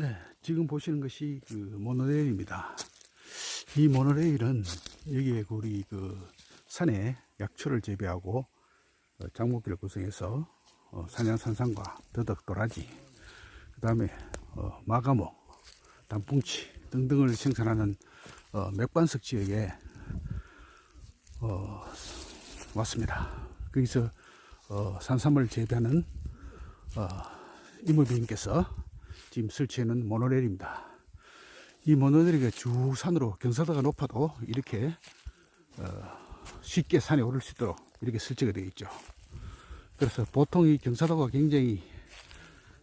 네, 지금 보시는 것이 그 모노레일입니다. 이 모노레일은 여기에 그 우리 그 산에 약초를 재배하고 어, 장목기를 구성해서 어, 산양산삼과 더덕, 도라지, 그 다음에 어, 마가목, 단풍치 등등을 생산하는 어, 맥반석 지역에 어, 왔습니다. 거기서 어, 산삼을 재배하는 어, 이모부님께서 지금 설치해놓은 모노레일입니다. 이 모노레일이 쭉 산으로 경사도가 높아도 이렇게 어, 쉽게 산에 오를 수 있도록 이렇게 설치가 되어 있죠. 그래서 보통 이 경사도가 굉장히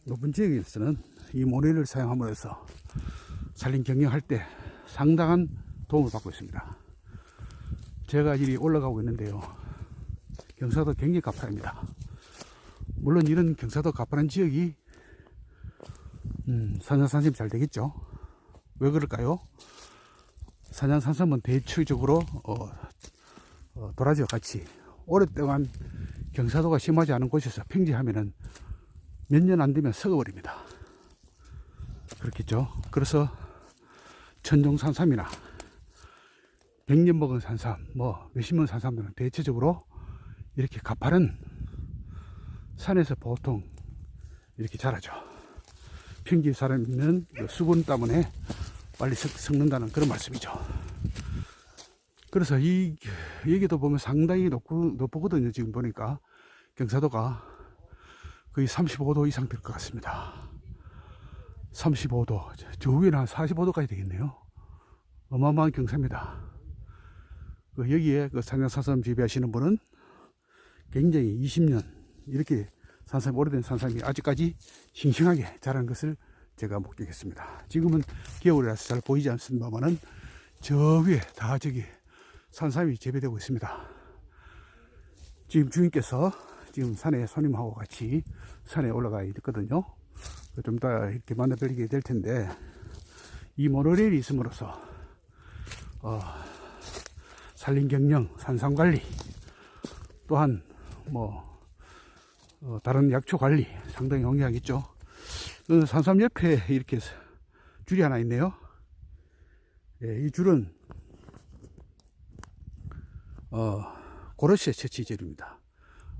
높은 지역에서는 이 모노레일을 사용함으로써 산림 경영할 때 상당한 도움을 받고 있습니다. 제가 이리 올라가고 있는데요. 경사도 굉장히 가파릅니다. 물론 이런 경사도 가파른 지역이 음, 산양산삼이 잘 되겠죠. 왜 그럴까요? 산양산삼은 대체적으로 어, 어, 도라지와 같이 오랫동안 경사도가 심하지 않은 곳에서 평지하면은 몇 년 안 되면 썩어버립니다. 그렇겠죠. 그래서 천종산삼이나 백년 먹은 산삼, 뭐 몇십 년 산삼들은 대체적으로 이렇게 가파른 산에서 보통 이렇게 자라죠. 평지 사람은 그 수분 때문에 빨리 썩, 썩는다는 그런 말씀이죠. 그래서 이 여기도 보면 상당히 높고, 높거든요. 지금 보니까 경사도가 거의 35도 이상 될 것 같습니다. 35도, 저 위에는 한 45도까지 되겠네요. 어마어마한 경사입니다. 그 여기에 그 산양사삼 재배하시는 분은 굉장히 20년 이렇게 산삼이 오래된 산삼이 아직까지 싱싱하게 자란 것을 제가 목격했습니다. 지금은 겨울이라서 잘 보이지 않습니다만은 저 위에 다 저기 산삼이 재배되고 있습니다. 지금 주인께서 지금 산에 손님하고 같이 산에 올라가 있거든요. 좀 이따 이렇게 만나 뵈게 될 텐데 이 모노레일이 있음으로써 어, 산림 경영, 산삼 관리 또한 뭐 어, 다른 약초 관리 상당히 용이하겠죠. 어, 산삼 옆에 이렇게 줄이 하나 있네요. 예, 이 줄은 어, 고로시의 채취줄입니다.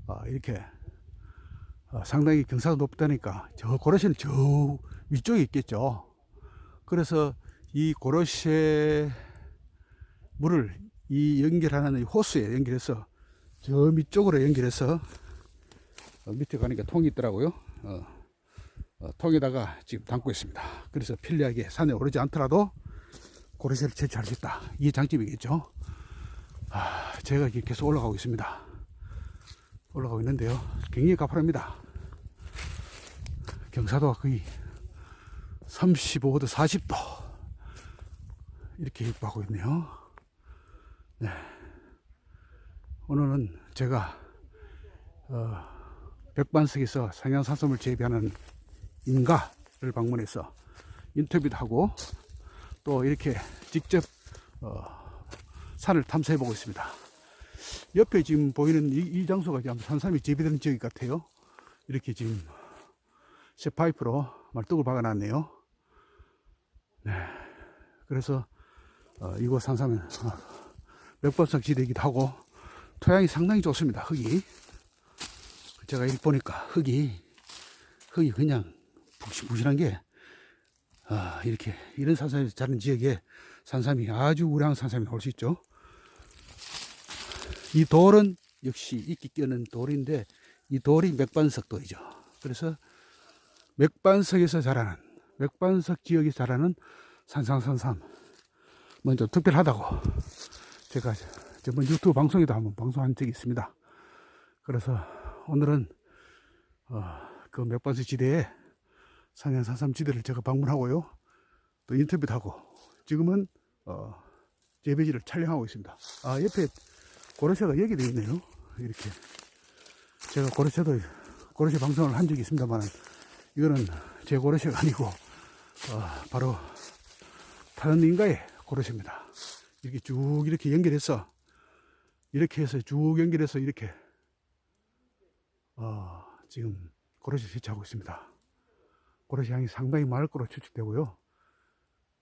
어, 이렇게 어, 상당히 경사가 높다니까 저 고로시는 저 위쪽에 있겠죠. 그래서 이 고로시의 물을 이 연결하는 이 호스에 연결해서 저 밑쪽으로 연결해서 어, 밑에 가니까 통이 있더라고요. 어, 어, 통에다가 지금 담고 있습니다. 그래서 편리하게 산에 오르지 않더라도 고래새를 채취할 수 있다. 이게 장점이겠죠. 아, 제가 계속 올라가고 있습니다. 올라가고 있는데요. 굉장히 가파릅니다. 경사도가 거의 35도, 40도 이렇게 입하고 있네요. 네. 오늘은 제가 어, 백반석에서 상향산섬을 재배하는 인가를 방문해서 인터뷰도 하고 또 이렇게 직접 어, 산을 탐사해 보고 있습니다. 옆에 지금 보이는 이, 이 장소가 산삼이 재배되는 지역 같아요. 이렇게 지금 새 파이프로 말뚝을 박아놨네요. 네. 그래서 어, 이곳 산삼은 어, 맥반석 지대이기도 하고 토양이 상당히 좋습니다. 흙이 제가 이렇게 보니까 흙이 흙이 그냥 푹신푹신한 게 아, 이렇게 이런 산삼이 자른 지역에 산삼이 아주 우량한 산삼이 나올 수 있죠. 이 돌은 역시 이끼 껴는 돌인데 이 돌이 맥반석 돌이죠. 그래서 맥반석에서 자라는 맥반석 지역에 자라는 산상산삼 먼저 특별하다고 제가 저번 유튜브 방송에도 한번 방송한 적이 있습니다. 그래서 오늘은 어, 그 맥반석 지대에 산양산삼 지대를 제가 방문하고요. 또 인터뷰도 하고 지금은 어, 재배지를 촬영하고 있습니다. 아 옆에 고로쇠가 여기 돼 있네요. 이렇게 제가 고로쇠도 고로쇠 방송을 한 적이 있습니다만 이거는 제 고로쇠가 아니고 어, 바로 다른 인가의 고로쇠입니다. 이렇게 쭉 이렇게 연결해서 이렇게 해서 쭉 연결해서 이렇게 어, 지금 고로쇠 설치하고 있습니다. 고래시향이 상당히 많을 거로 추측되고요.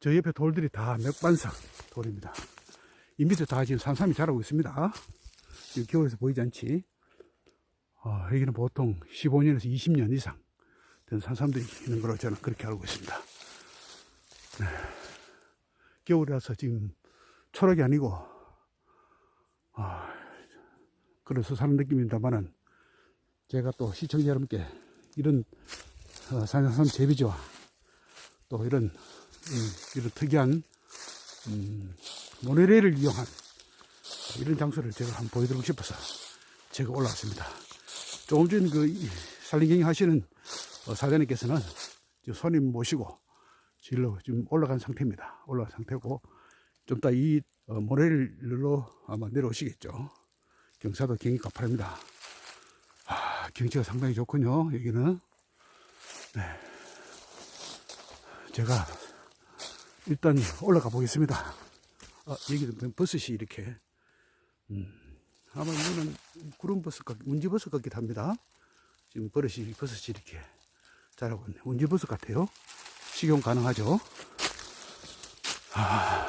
저 옆에 돌들이 다 맥반석 돌입니다. 이 밑에 다 지금 산삼이 자라고 있습니다. 겨울에서 보이지 않지? 어, 여기는 보통 15년에서 20년 이상 된 산삼들이 있는 걸로 저는 그렇게 알고 있습니다. 네. 겨울이라서 지금 초록이 아니고, 아, 그래서 사는 느낌입니다만은 제가 또 시청자 여러분께 이런 어, 산삼 재배지와 또 이런 음, 이런 특이한 음, 모노레일을 이용한 이런 장소를 제가 한번 보여드리고 싶어서 제가 올라왔습니다. 조금 전에 그 이- 산림경영 하시는 어, 사장님께서는 손님 모시고 질로 지금 올라간 상태입니다. 올라간 상태고 좀 이따 이 어, 모노레일로 아마 내려오시겠죠. 경사도 경이 가파릅니다. 아, 경치가 상당히 좋군요. 여기는 네. 제가 일단 올라가 보겠습니다. 아, 여기는 버섯이 이렇게 음, 아마 이거는 구름버섯 같, 운지버섯 같기도 합니다. 지금 버섯이, 버섯이 이렇게 자라고 있네. 운지버섯 같아요. 식용 가능하죠. 아,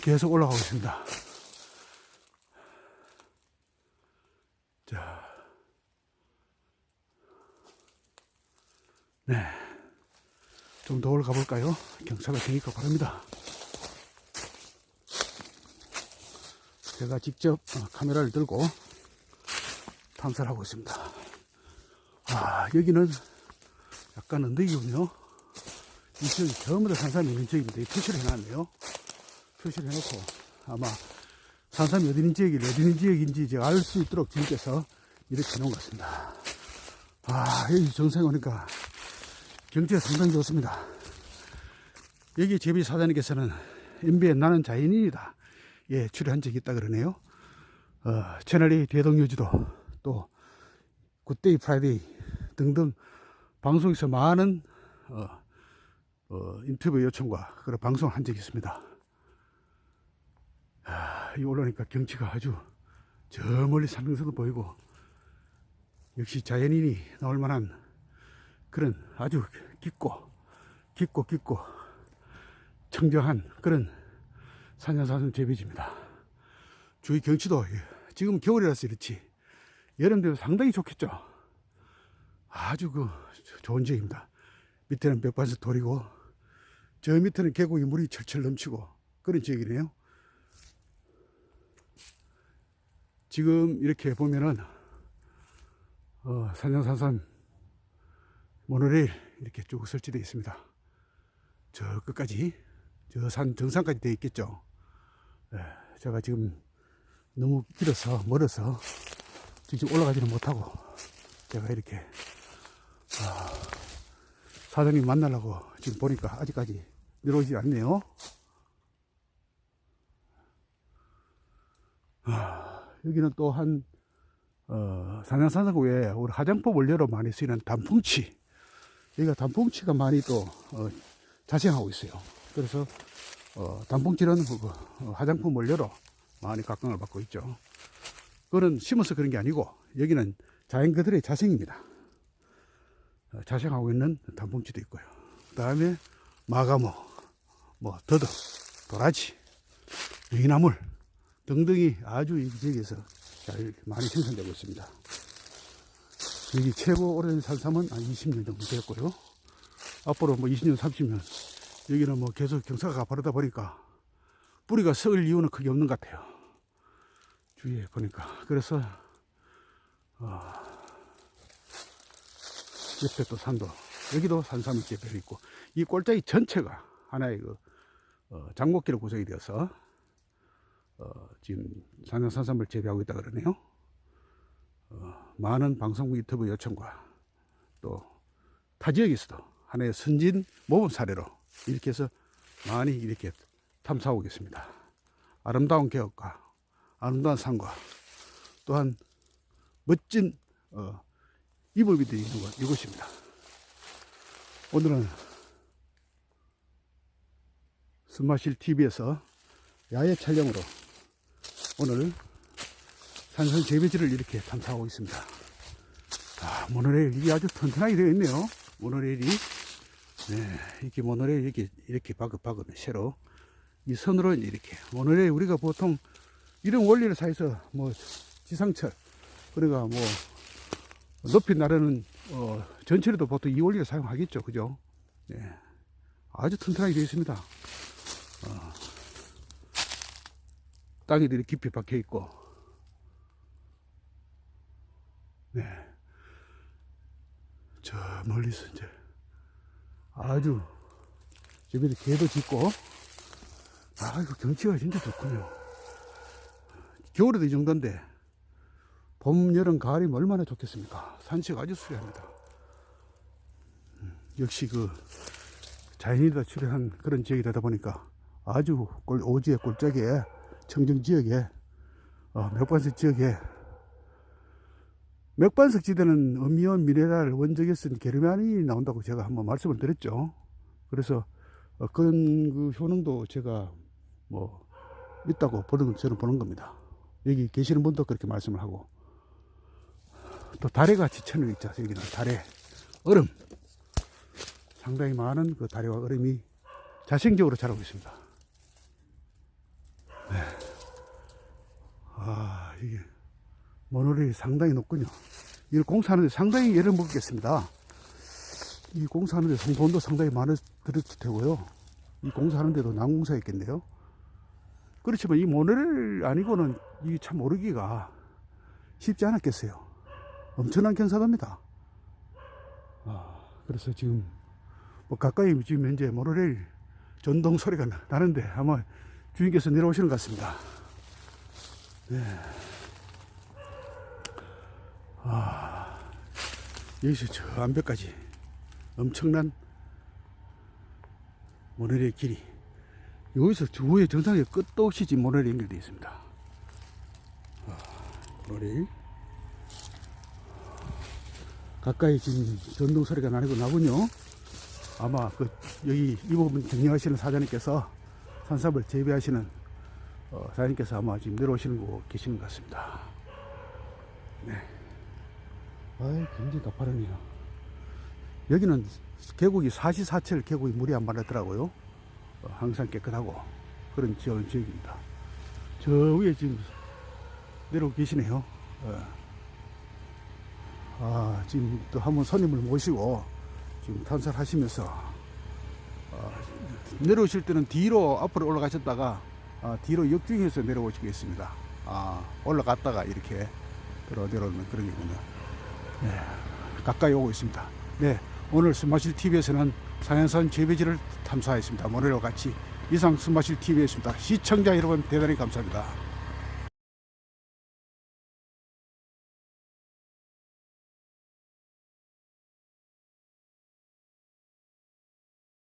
계속 올라가고 있습니다. 네. 좀 더 올라가 볼까요? 경사가 되니까 바랍니다. 제가 직접 어, 카메라를 들고 탐사를 하고 있습니다. 아, 여기는 약간 언덕이군요. 이 지역이 전부 다 산삼이 있는 지역인데 표시를 해놨네요. 표시를 해놓고 아마 산삼이 어디 있는 지역이 어디 있는 지역인지 제가 알 수 있도록 지금께서 이렇게 해놓은 것 같습니다. 아, 여기 정상에 오니까 경치가 상당히 좋습니다. 여기 제비 사장님께서는 MBN 나는 자연인이다. 예, 출연한 적이 있다 그러네요. 어, 채널A 대동유지도 또 굿데이 프라이데이 등등 방송에서 많은 어, 어, 인터뷰 요청과 그런 방송을 한 적이 있습니다. 아, 이 올라오니까 경치가 아주 저 멀리 산릉선도 보이고 역시 자연인이 나올 만한 그런 아주 깊고 깊고 깊고 청정한 그런 산야산성 재배지입니다. 주위 경치도 지금 겨울이라서 이렇지 여름 되면 상당히 좋겠죠. 아주 그 좋은 지역입니다. 밑에는 백반석 돌이고 저 밑에는 계곡이 물이 철철 넘치고 그런 지역이네요. 지금 이렇게 보면은 어, 산양산산 모노레일 이렇게 쭉 설치되어 있습니다. 저 끝까지 저 산 정상까지 되어 있겠죠. 예, 제가 지금 너무 길어서 멀어서 직접 올라가지는 못하고 제가 이렇게 아, 사장님 만나려고 지금 보니까 아직까지 내려오지 않네요. 아, 여기는 또한 어, 산양산성 외에 우리 화장품 원료로 많이 쓰이는 단풍치 여기가 단풍치가 많이 또 어, 자생하고 있어요. 그래서 어, 단풍치는 그, 어, 화장품 원료로 많이 각광을 받고 있죠. 그거는 심어서 그런 게 아니고 여기는 자연 그들의 자생입니다. 어, 자생하고 있는 단풍치도 있고요. 그 다음에 마가모, 뭐 더덕, 도라지, 유기나물 등등이 아주 이 지역에서 잘 많이 생산되고 있습니다. 여기 최고 오래된 산삼은 한 20년 정도 됐고요. 앞으로 뭐 20년, 30년 여기는 뭐 계속 경사가 가파르다 보니까 뿌리가 썩을 이유는 크게 없는 것 같아요. 주위에 보니까 그래서 어, 옆에 또 산도 여기도 산삼이 재배되어 있고 이 꼴짝이 전체가 하나의 그 어, 장목기로 구성이 되어서 어, 지금 산양산삼을 재배하고 있다 그러네요. 어, 많은 방송국 유튜브 요청과 또 타 지역에서도 하나의 선진 모범 사례로 이렇게 해서 많이 이렇게 탐사하고 있습니다. 아름다운 개혁과 아름다운 산과 또한 멋진 어, 이불비들이 있는 곳 이곳입니다. 오늘은 스마실 TV에서 야외 촬영으로 오늘 산선 재배지를 이렇게 탐사하고 있습니다. 아, 모노레일 이게 아주 튼튼하게 되어 있네요. 모노레일이 네, 이렇게 모노레일 이렇게 이렇게 바글바글 새로 이 선으로 이렇게 모노레일 우리가 보통 이런 원리를 사해서 뭐 지상철 그러니까 뭐 높이 나르는 어, 전철에도 보통 이 원리를 사용하겠죠, 그죠? 네. 아주 튼튼하게 되어 있습니다. 어, 땅에들이 깊이 박혀 있고, 네. 저 멀리서 이제 아주 저기에 개도 짖고, 아, 이거 경치가 진짜 좋군요. 겨울에도 이 정도인데, 봄, 여름, 가을이면 얼마나 좋겠습니까? 산책 아주 수려합니다. 음, 역시 그 자연이 다 출연한 그런 지역이 되다 보니까 아주 꼴, 오지의 꼴짝에 청정 지역에 어, 맥반석 지역에 맥반석 지대는 음이온 미네랄 원적에 쓴 게르만이 나온다고 제가 한번 말씀을 드렸죠. 그래서 어, 그런 그 효능도 제가 뭐 있다고 보는 저는 보는 겁니다. 여기 계시는 분도 그렇게 말씀을 하고 또 다래가 지천을 있죠. 여기는 다래 얼음 상당히 많은 그 다래와 얼음이 자생적으로 자라고 있습니다. 네. 아 이게 모노레일이 상당히 높군요. 이걸 공사하는데 상당히 예를 먹겠습니다. 이 공사하는데 돈도 상당히 많이 들었을 테고요. 이 공사하는데도 난공사 있겠네요. 그렇지만 이 모노레일 아니고는 이 참 오르기가 쉽지 않았겠어요. 엄청난 경사도입니다. 아, 그래서 지금 뭐 가까이 지금 현재 모노레일 전동 소리가 나- 나는데 아마 주인께서 내려오시는 것 같습니다. 네. 아, 여기서 저 안벽까지 엄청난 모노레일 길이 여기서 저 위에 정상에 끝도 없이 지금 모노레일 연결되어 있습니다. 아, 모노레일 가까이 지금 전동 소리가 나고 나군요. 아마 그 여기 이 부분 경영하시는 사장님께서 산삼을 재배하시는 어, 사장님께서 아마 지금 내려오시는 거 계시는 것 같습니다. 네. 아이 굉장히 가파르네요. 여기는 계곡이 사시사철 계곡이 물이 안 마르더라고요. 어, 항상 깨끗하고 그런 지역, 지역입니다. 저 위에 지금 내려오고 계시네요. 어. 아, 지금 또 한 번 손님을 모시고 지금 탄사를 하시면서 어, 내려오실 때는 뒤로 앞으로 올라가셨다가 아, 뒤로 역중해서 내려오시겠습니다. 아, 올라갔다가 이렇게 들어 내려오는 그런 경우는 네, 가까이 오고 있습니다. 네, 오늘 스마실 TV에서는 상현산 재배지를 탐사했습니다. 모래와 같이 이상 스마실 TV였습니다. 시청자 여러분 대단히 감사합니다.